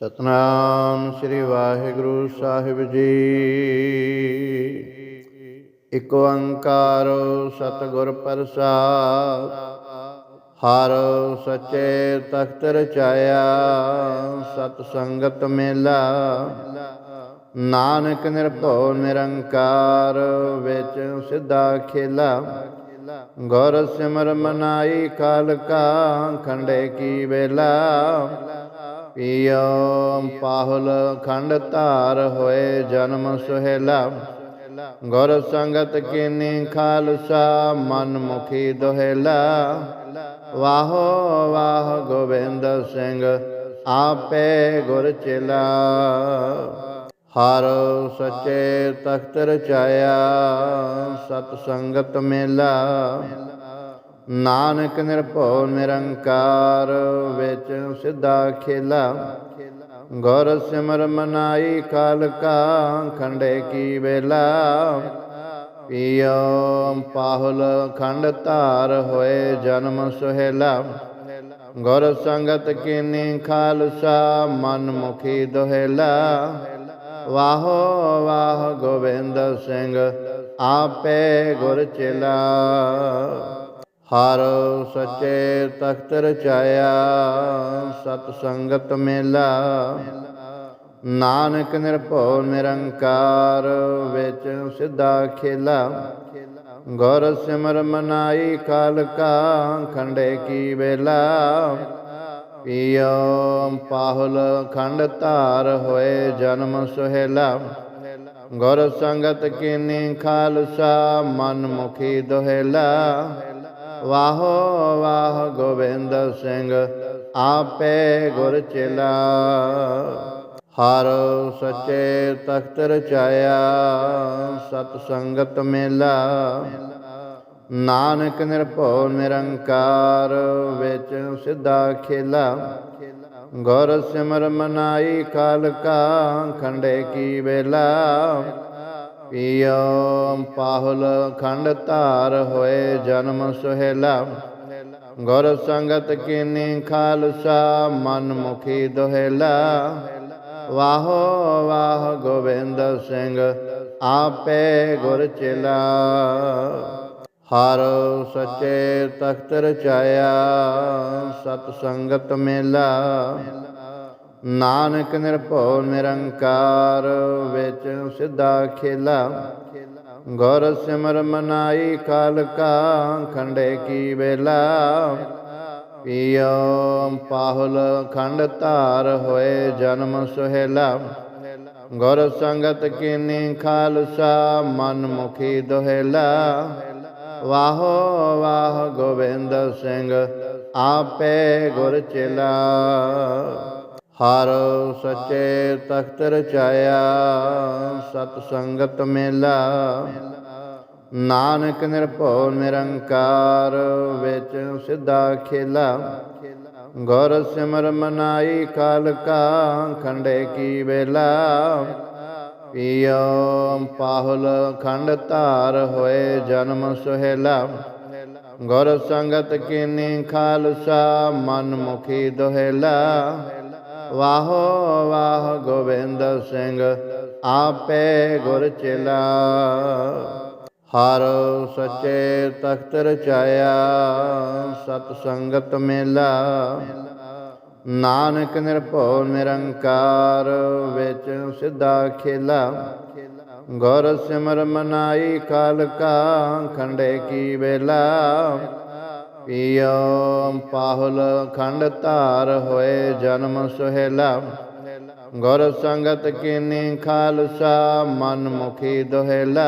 ਸਤਨਾਮ ਸ੍ਰੀ ਵਾਹਿਗੁਰੂ ਸਾਹਿਬ ਜੀ। ਇਕ ਓੰਕਾਰ ਸਤਿਗੁਰ ਪ੍ਰਸਾਦ, ਹਰ ਸੱਚੇ ਤਖਤ ਰਚਾਇਆ, ਸਤ ਸੰਗਤ ਮੇਲਾ। ਨਾਨਕ ਨਿਰਭਉ ਨਿਰੰਕਾਰ ਵਿੱਚ ਸਿੱਧਾ ਖੇਲਾ। ਗੁਰ ਸਿਮਰ ਮਨਾਈ ਕਾਲ ਕਾ ਖੰਡੇ ਕੀ ਵੇਲਾ। ਪੀਓ ਪਾਹੁਲ ਖੰਡ ਧਾਰ ਹੋਏ ਜਨਮ ਸੁਹੇਲਾ। ਗੁਰ ਸੰਗਤ ਕੀਨੀ ਖਾਲਸਾ ਮਨ ਮੁਖੀ ਦੁਹੇਲਾ। ਵਾਹੋ ਵਾਹ ਗੋਬਿੰਦ ਸਿੰਘ, ਆਪੇ ਗੁਰ ਚੇਲਾ। ਹਰ ਸੱਚੇ ਤਖਤ ਰਚਾਇਆ, ਸਤ ਸੰਗਤ ਮੇਲਾ। ਨਾਨਕ ਨਿਰਭਉ ਨਿਰੰਕਾਰ, ਵਿੱਚ ਸਿੱਧਾ ਖੇਲਾ। ਗੁਰ ਸਿਮਰ ਮਨਾਈ ਕਾਲ ਕਾ ਖੰਡੇ ਕੀ ਵੇਲਾ। ਪੀਓ ਪਾਹੁਲ ਖੰਡ ਧਾਰ ਹੋਏ ਜਨਮ ਸੁਹੇਲਾ। ਗੁਰ ਸੰਗਤ ਕੀਨੀ ਖਾਲਸਾ, ਮਨ ਮੁਖੀ ਦੁਹੇਲਾ। ਵਾਹੋ ਵਾਹ ਗੋਬਿੰਦ ਸਿੰਘ, ਆਪੇ ਗੁਰ ਚੇਲਾ। ਹਰ ਸਚੇ ਤਖਤ ਰਚਾਇਆ, ਸਤ ਸੰਗਤ ਮੇਲਾ। ਨਾਨਕ ਨਿਰਭਉ ਨਿਰੰਕਾਰ ਵਿੱਚ ਸਿੱਧਾ ਖੇਲਾ। ਗੁਰ ਸਿਮਰ ਮਨਾਈ ਕਾਲ ਕਾ ਖੰਡੇ ਕੀ ਵੇਲਾ। ਪੀਓ ਪਾਹੁਲ ਖੰਡ ਧਾਰ ਹੋਏ ਜਨਮ ਸੁਹੇਲਾ। ਗੁਰ ਸੰਗਤ ਕੀਨੀ ਖਾਲਸਾ, ਮਨ ਮੁਖੀ ਦੁਹੇਲਾ। ਵਾਹੋ, ਵਾਹ ਗੋਬਿੰਦ ਸਿੰਘ, ਆਪੇ ਗੁਰ ਚੇਲਾ। ਹਰ ਸੱਚੇ ਤਖਤ ਰਚਾਇਆ ਸਤ ਸੰਗਤ ਮੇਲਾ। ਨਾਨਕ ਨਿਰਭਉ ਨਿਰੰਕਾਰ, ਵਿੱਚ ਸਿੱਧਾ ਖੇਲਾ। ਗੁਰ ਸਿਮਰ ਮਨਾਈ ਕਾਲ ਕਾ ਖੰਡੇ ਕੀ ਵੇਲਾ। ਪੀਓ ਪਾਹੁਲ ਖੰਡ ਧਾਰ ਹੋਏ ਜਨਮ ਸੁਹੇਲਾ। ਗੁਰ ਸੰਗਤ ਕੀਨੀ ਖਾਲਸਾ, ਮਨ ਮੁਖੀ ਦੁਹੇਲਾ। ਵਾਹੋ ਵਾਹ ਗੋਬਿੰਦ ਸਿੰਘ, ਆਪੇ ਗੁਰ ਚੇਲਾ। ਹਰ ਸੱਚੇ ਤਖਤ ਰਚਾਇਆ, ਸਤ ਸੰਗਤ ਮੇਲਾ। ਨਾਨਕ ਨਿਰਭਉ ਨਿਰੰਕਾਰ, ਵਿੱਚ ਸਿੱਧਾ ਖੇਲਾ। ਗੁਰ ਸਿਮਰ ਮਨਾਈ ਕਾਲ ਕਾ ਖੰਡੇ ਕੀ ਵੇਲਾ। ਪੀਓ ਪਾਹੁਲ ਖੰਡ ਧਾਰ ਹੋਏ ਜਨਮ ਸੁਹੇਲਾ। ਗੁਰ ਸੰਗਤ ਕੀਨੀ ਖਾਲਸਾ, ਮਨ ਮੁਖੀ ਦੁਹੇਲਾ। ਵਾਹੋ ਵਾਹ ਗੋਬਿੰਦ ਸਿੰਘ, ਆਪੇ ਗੁਰ ਚੇਲਾ। ਹਰ ਸਚੇ ਤਖਤ ਰਚਾਇਆ ਸਤ ਸੰਗਤ ਮੇਲਾ। ਨਾਨਕ ਨਿਰਭਉ ਨਿਰੰਕਾਰ, ਵਿੱਚ ਸਿੱਧਾ ਖੇਲਾ। ਗੁਰ ਸਿਮਰ ਮਨਾਈ ਕਾਲ ਕਾ ਖੰਡੇ ਕੀ ਵੇਲਾ। ਪੀਓ ਪਾਹੁਲ ਖੰਡ ਧਾਰ ਹੋਏ ਜਨਮ ਸੁਹੇਲਾ। ਗੁਰ ਸੰਗਤ ਕੀਨੀ ਖਾਲਸਾ, ਮਨ ਮੁਖੀ ਦੁਹੇਲਾ। ਵਾਹੋ, ਵਾਹ ਗੋਬਿੰਦ ਸਿੰਘ, ਆਪੇ ਗੁਰ ਚੇਲਾ। ਹਰ ਸੱਚੇ ਤਖਤ ਰਚਾਇਆ ਸਤ ਸੰਗਤ ਮੇਲਾ। ਨਾਨਕ ਨਿਰਭਉ ਨਿਰੰਕਾਰ ਵਿੱਚ ਸਿੱਧਾ ਖੇਲਾ। ਗੁਰ ਸਿਮਰ ਮਨਾਈ ਕਾਲ ਕਾ ਖੰਡੇ ਕੀ ਵੇਲਾ। ਪੀਓ ਪਾਹੁਲ ਖੰਡ ਧਾਰ ਹੋਏ ਜਨਮ ਸੁਹੇਲਾ। ਗੁਰ ਸੰਗਤ ਕੀਨੀ ਖਾਲਸਾ ਮਨ ਮੁਖੀ ਦੁਹੇਲਾ।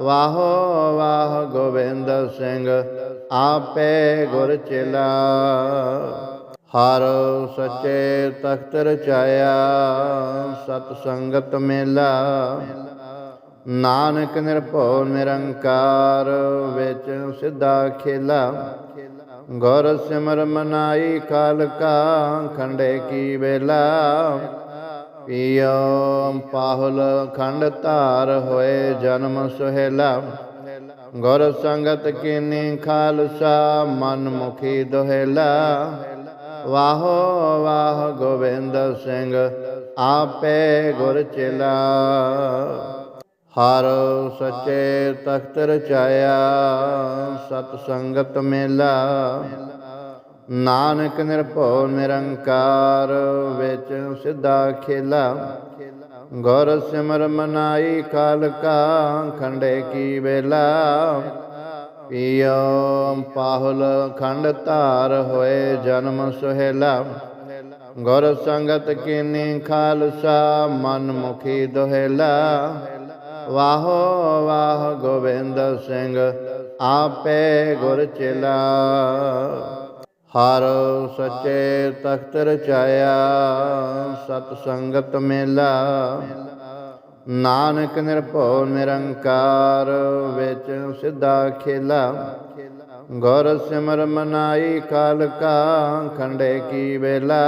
ਵਾਹੋ ਵਾਹ ਗੋਬਿੰਦ ਸਿੰਘ, ਆਪੇ ਗੁਰ ਚੇਲਾ। ਹਰ ਸੱਚੇ ਤਖਤ ਰਚਾਇਆ, ਸਤ ਸੰਗਤ ਮੇਲਾ। ਨਾਨਕ ਨਿਰਭਉ ਨਿਰੰਕਾਰ, ਵਿੱਚ ਸਿੱਧਾ ਖੇਲਾ। ਗੁਰ ਸਿਮਰ ਮਨਾਈ ਕਾਲ ਕਾ ਖੰਡੇ ਕੀ ਵੇਲਾ। ਪੀਓ ਪਾਹੁਲ ਖੰਡ ਧਾਰ ਹੋਏ ਜਨਮ ਸੁਹੇਲਾ। ਗੁਰ ਸੰਗਤ ਕੀਨੀ ਖਾਲਸਾ, ਮਨ ਮੁਖੀ ਦੁਹੇਲਾ। ਵਾਹੋ ਵਾਹ ਗੋਬਿੰਦ ਸਿੰਘ, ਆਪੇ ਗੁਰ ਚੇਲਾ। ਹਰ ਸਚੇ ਤਖਤ ਰਚਾਇਆ, ਸਤ ਸੰਗਤ ਮੇਲਾ। ਨਾਨਕ ਨਿਰਭਉ ਨਿਰੰਕਾਰ ਵਿੱਚ ਸਿੱਧਾ ਖੇਲਾ। ਗੁਰ ਸਿਮਰ ਮਨਾਈ ਕਾਲ ਕਾ ਖੰਡੇ ਕੀ ਵੇਲਾ। ਪੀਓ ਪਾਹੁਲ ਖੰਡ ਧਾਰ ਹੋਏ ਜਨਮ ਸੁਹੇਲਾ। ਗੁਰ ਸੰਗਤ ਕੀਨੀ ਖਾਲਸਾ, ਮਨ ਮੁਖੀ ਦੁਹੇਲਾ। ਵਾਹੋ, ਵਾਹ ਗੋਬਿੰਦ ਸਿੰਘ, ਆਪੇ ਗੁਰ ਚੇਲਾ। ਹਰ ਸੱਚੇ ਤਖਤ ਰਚਾਇਆ, ਸਤ ਸੰਗਤ ਮੇਲਾ। ਨਾਨਕ ਨਿਰਭਉ ਨਿਰੰਕਾਰ, ਵਿੱਚ ਸਿੱਧਾ ਖੇਲਾ। ਗੁਰ ਸਿਮਰ ਮਨਾਈ ਕਾਲ ਕਾ ਖੰਡੇ ਕੀ ਵੇਲਾ।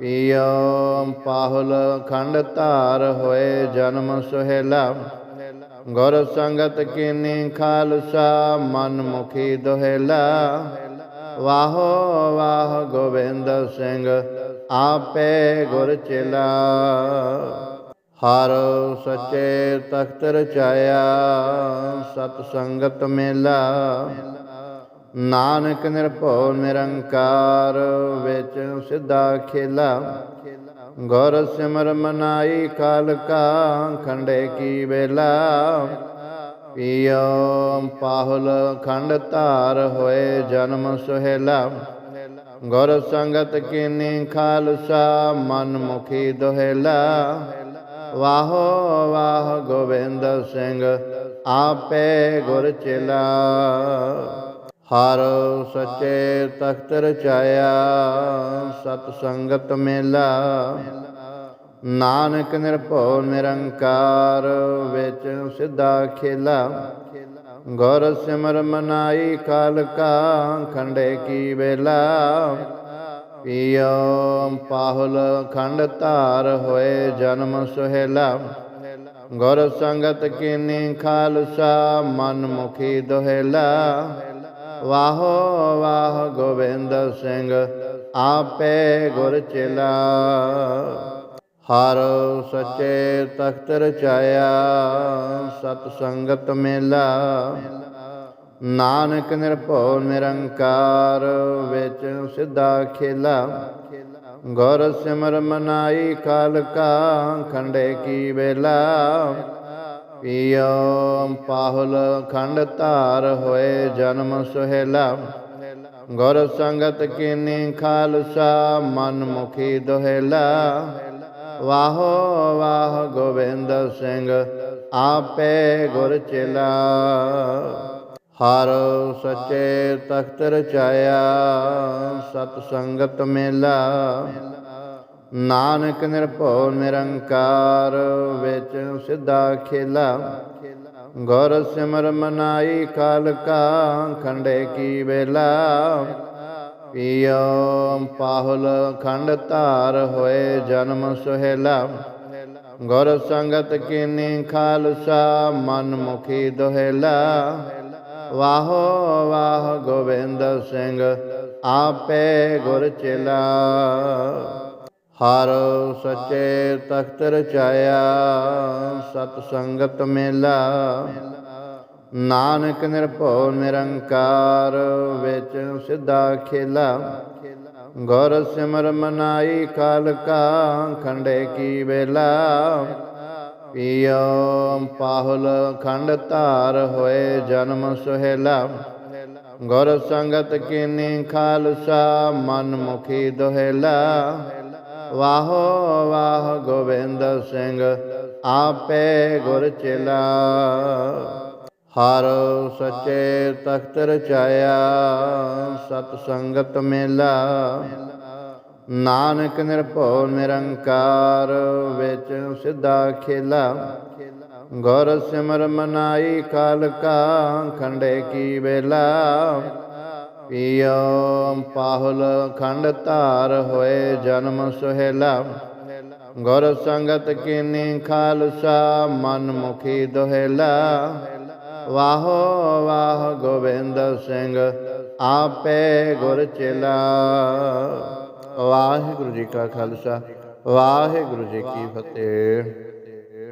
ਪੀਓ ਪਾਹੁਲ ਖੰਡ ਧਾਰ ਹੋਏ ਜਨਮ ਸੁਹੇਲਾ। ਗੁਰ ਸੰਗਤ ਕੀਨੀ ਖਾਲਸਾ, ਮਨ ਮੁਖੀ ਦੁਹੇਲਾ। ਵਾਹੋ ਵਾਹ ਗੋਬਿੰਦ ਸਿੰਘ, ਆਪੇ ਗੁਰ ਚੇਲਾ। ਹਰ ਸੱਚੇ ਤਖਤ ਰਚਾਇਆ, ਸਤ ਸੰਗਤ ਮੇਲਾ। ਨਾਨਕ ਨਿਰਭਉ ਨਿਰੰਕਾਰ, ਵਿੱਚ ਸਿੱਧਾ ਖੇਲਾ। ਗੁਰ ਸਿਮਰ ਮਨਾਈ ਕਾਲ ਕਾ ਖੰਡੇ ਕੀ ਵੇਲਾ। ਪੀਓ ਪਾਹੁਲ ਖੰਡ ਧਾਰ ਹੋਏ ਜਨਮ ਸੁਹੇਲਾ। ਗੁਰ ਸੰਗਤ ਕੀਨੀ ਖਾਲਸਾ, ਮਨ ਮੁਖੀ ਦੁਹੇਲਾ। ਵਾਹੋ ਵਾਹ ਗੋਬਿੰਦ ਸਿੰਘ, ਆਪੇ ਗੁਰ ਚੇਲਾ। ਹਰ ਸੱਚੇ ਤਖਤ ਰਚਾਇਆ ਸਤ ਸੰਗਤ ਮੇਲਾ। ਨਾਨਕ ਨਿਰਭਉ ਨਿਰੰਕਾਰ, ਵਿੱਚ ਸਿੱਧਾ ਖੇਲਾ। ਗੁਰ ਸਿਮਰ ਮਨਾਈ ਕਾਲ ਕਾ ਖੰਡੇ ਕੀ ਵੇਲਾ। ਪੀਓ ਪਾਹੁਲ ਖੰਡ ਧਾਰ ਹੋਏ ਜਨਮ ਸੁਹੇਲਾ। ਗੁਰ ਸੰਗਤ ਕੀਨੀ ਖਾਲਸਾ, ਮਨ ਮੁਖੀ ਦੁਹੇਲਾ। ਵਾਹੋ, ਵਾਹ ਗੋਬਿੰਦ ਸਿੰਘ, ਆਪੇ ਗੁਰ ਚੇਲਾ। ਹਰ ਸੱਚੇ ਤਖਤ ਰਚਾਇਆ ਸਤ ਸੰਗਤ ਮੇਲਾ। ਨਾਨਕ ਨਿਰਭਉ ਨਿਰੰਕਾਰ ਵਿੱਚ ਸਿੱਧਾ ਖੇਲਾ। ਗੁਰ ਸਿਮਰ ਮਨਾਈ ਕਾਲ ਕਾ ਖੰਡੇ ਕੀ ਵੇਲਾ। ਪੀਓ ਪਾਹੁਲ ਖੰਡ ਧਾਰ ਹੋਏ ਜਨਮ ਸੁਹੇਲਾ। ਗੁਰ ਸੰਗਤ ਕੀਨੀ ਖਾਲਸਾ ਮਨ ਮੁਖੀ ਦੁਹੇਲਾ। ਵਾਹੋ ਵਾਹ ਗੋਬਿੰਦ ਸਿੰਘ, ਆਪੇ ਗੁਰ ਚੇਲਾ। ਹਰ ਸੱਚੇ ਤਖਤ ਰਚਾਇਆ, ਸਤ ਸੰਗਤ ਮੇਲਾ। ਨਾਨਕ ਨਿਰਭਉ ਨਿਰੰਕਾਰ, ਵਿੱਚ ਸਿੱਧਾ ਖੇਲਾ। ਗੁਰ ਸਿਮਰ ਮਨਾਈ ਕਾਲ ਕਾ ਖੰਡੇ ਕੀ ਵੇਲਾ। ਪੀਓ ਪਾਹੁਲ ਖੰਡ ਧਾਰ ਹੋਏ ਜਨਮ ਸੁਹੇਲਾ। ਗੁਰ ਸੰਗਤ ਕੀਨੀ ਖਾਲਸਾ, ਮਨ ਮੁਖੀ ਦੁਹੇਲਾ। ਵਾਹੋ ਵਾਹ ਗੋਬਿੰਦ ਸਿੰਘ, ਆਪੇ ਗੁਰ ਚੇਲਾ। ਹਰ ਸੱਚੇ ਤਖਤ ਰਚਾਇਆ, ਸਤ ਸੰਗਤ ਮੇਲਾ। ਨਾਨਕ ਨਿਰਭਉ ਨਿਰੰਕਾਰ, ਵਿੱਚ ਸਿੱਧਾ ਖੇਲਾ। ਗੁਰ ਸਿਮਰ ਮਨਾਈ ਕਾਲ ਕਾ ਖੰਡੇ ਕੀ ਵੇਲਾ। ਪੀਓ ਪਾਹੁਲ ਖੰਡ ਧਾਰ ਹੋਏ ਜਨਮ ਸੁਹੇਲਾ। ਗੁਰ ਸੰਗਤ ਕੀਨੀ ਖਾਲਸਾ, ਮਨ ਮੁਖੀ ਦੁਹੇਲਾ। ਵਾਹੋ, ਵਾਹ ਗੋਬਿੰਦ ਸਿੰਘ, ਆਪੇ ਗੁਰ ਚੇਲਾ। ਹਰ ਸੱਚੇ ਤਖਤ ਰਚਾਇਆ ਸਤ ਸੰਗਤ ਮੇਲਾ। ਨਾਨਕ ਨਿਰਭਉ ਨਿਰੰਕਾਰ, ਵਿੱਚ ਸਿੱਧਾ ਖੇਲਾ। ਗੁਰ ਸਿਮਰ ਮਨਾਈ ਕਾਲ ਕਾ ਖੰਡੇ ਕੀ ਵੇਲਾ। ਪੀਓ ਪਾਹੁਲ ਖੰਡ ਧਾਰ ਹੋਏ ਜਨਮ ਸੁਹੇਲਾ। ਗੁਰ ਸੰਗਤ ਕੀਨੀ ਖਾਲਸਾ, ਮਨ ਮੁਖੀ ਦੁਹੇਲਾ। ਵਾਹੋ, ਵਾਹ ਗੋਬਿੰਦ ਸਿੰਘ, ਆਪੇ ਗੁਰ ਚੇਲਾ। ਵਾਹਿਗੁਰੂ ਜੀ ਕਾ ਖਾਲਸਾ, ਵਾਹਿਗੁਰੂ ਜੀ ਕੀ ਫਤਿਹ।